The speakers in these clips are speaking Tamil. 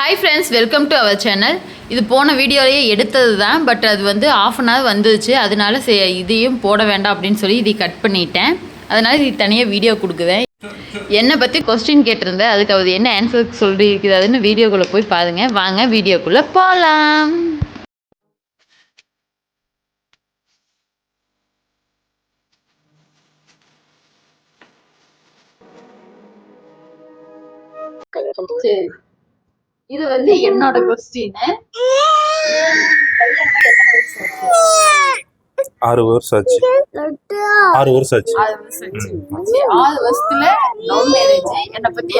Hi friends welcome to our channel இது போன வீடியோலேயே எடுத்தது தான் பட் அது வந்து ஆஃப் அன் ஹவர் வந்துச்சு அதனால சே இதையும் போட வேண்டாம் அப்படின்னு சொல்லி இதை கட் பண்ணிட்டேன். அதனால் இது தனியாக வீடியோ கொடுக்குறேன். என்னை பற்றி கொஸ்டின் கேட்டிருந்தேன். அதுக்கு அது என்ன ஆன்சர் சொல்லியிருக்கிறாருன்னு வீடியோக்குள்ளே போய் பாருங்கள் வாங்க வீடியோக்குள்ளே போகலாம் சரி இது வந்து என்னோட கொஸ்டின் ஆறு வருஷம் ஆச்சு. ஆறு வருஷம் ஆச்சு. ஆறு வருஷத்துல லவ் மேரேஜ் என்னை பத்தி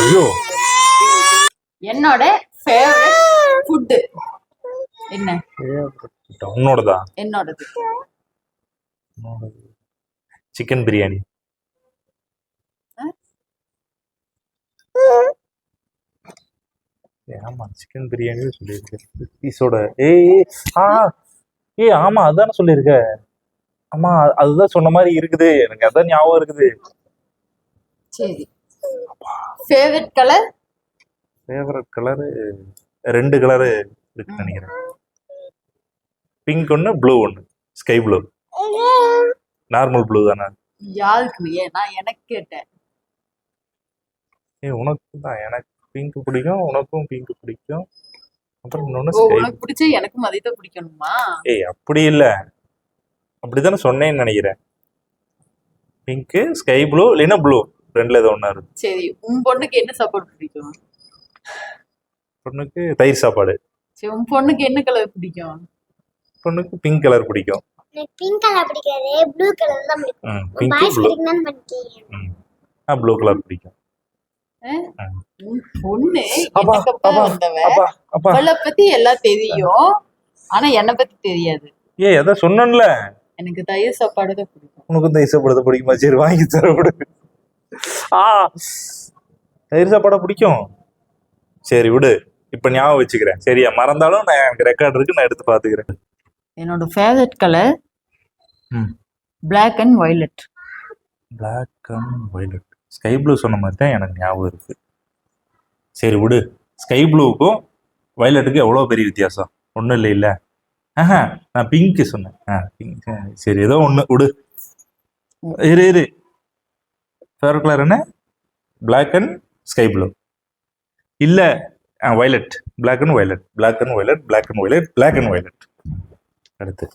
ஐயோ. என்னோட ஃபேவரட் ஃபுட்டு என்ன? உன்னோடதா? என்னோடது. சிக்கன் பிரியாணி ஏய், ஆமா சிக்கன் பிரியாணி சொல்லியிருக்கேன் பீஸோட ஏய் ஆ ஏய் ஆமா அதானே சொல்லியிருக்க. ஆமா அது- அதுதான் சொன்ன மாதிரி இருக்குது. எனக்கு அதான் ஞாபகம் இருக்குது. சரி. ஃபேவரட் கலர் ஃபேவரட் கலரு ரெண்டு கலரு இருக்குன்னு நினைக்கிறேன். பிங்க் ஒன்று ப்ளூ ஒன்று ஸ்கை ப்ளூ நார்மல் ப்ளூ தானே? யாருக்கு ஏன்? நான் எனக்கு கேட்டேன். ஏய் உனக்கு தான் எனக்கு பிங்க் பிடிக்கும் உனக்கும் பிங்க் பிடிக்கும். அப்புறம் உனக்கு பிடிச்ச எனக்கும் அதை தான் பிடிக்கணுமா? ஏய் அப்படி இல்லை. அப்படிதானே சொன்னேன்னு நினைக்கிறேன். பிங்க்கு ஸ்கை ப்ளூ இல்லைன்னா ப்ளூ ரெண்டுல ஏதோ ஒன்றா இருக்கு. சரி உன் பொண்ணுக்கு என்ன சாப்பாடு பிடிக்கும்? பொண்ணுக்கு தயிர் சாப்பாடு. சரி உன் பொண்ணுக்கு என்ன கலர் பிடிக்கும்? பொண்ணுக்கு பிங்க் கலர் பிடிக்கும். எனக்கு பிங்க் கலர் பிடிக்காது ப்ளூ கலர் தான் பிடிக்கும். ம் pink boys blue blue colour பிடிக்கும். பொண்ணு அவளை பத்தி எல்லாம் தெரியும். ஆனா என்னை பத்தி தெரியாது. ஏய் அதான் சொன்னேன்ல? எனக்கு தயிர் சாப்பாடு தான் பிடிக்கும். உனக்கும் தயிர் சாப்பாடு பிடிக்குமா? சரி வாங்கி தர விடு ஆ. தயிர் சாப்பாடை பிடிக்கும்? சரி விடு. இப்போ ஞாபகம் வச்சுக்கிறேன். சரியா? மறந்தாலும் நான் எனக்கு ரெக்கார்ட் இருக்கு நான் எடுத்து பார்த்துக்கிறேன். என்னோட ஃபேவரட் கலர் ம். Black and violet. Black and violet sky blue சொன்ன மாதிரி தான் எனக்கு ஞாபகம் இருக்கு. சரி விடு. ஸ்கை ப்ளூவுக்கும் வயலட்டுக்கும் எவ்வளோ பெரிய வித்தியாசம்? ஒன்றும் இல்லை இல்லை. ஆஹா நான் பிங்க்கு சொன்னேன். ஆ பிங்க் சரி ஏதோ ஒன்று விடு. இரு இரு. ஃபேவரட் கலர் என்ன? பிளாக் அண்ட் ஸ்கை ப்ளூ இல்லை ஆ violet black and violet black and violet black and violet black and violet அடுத்து.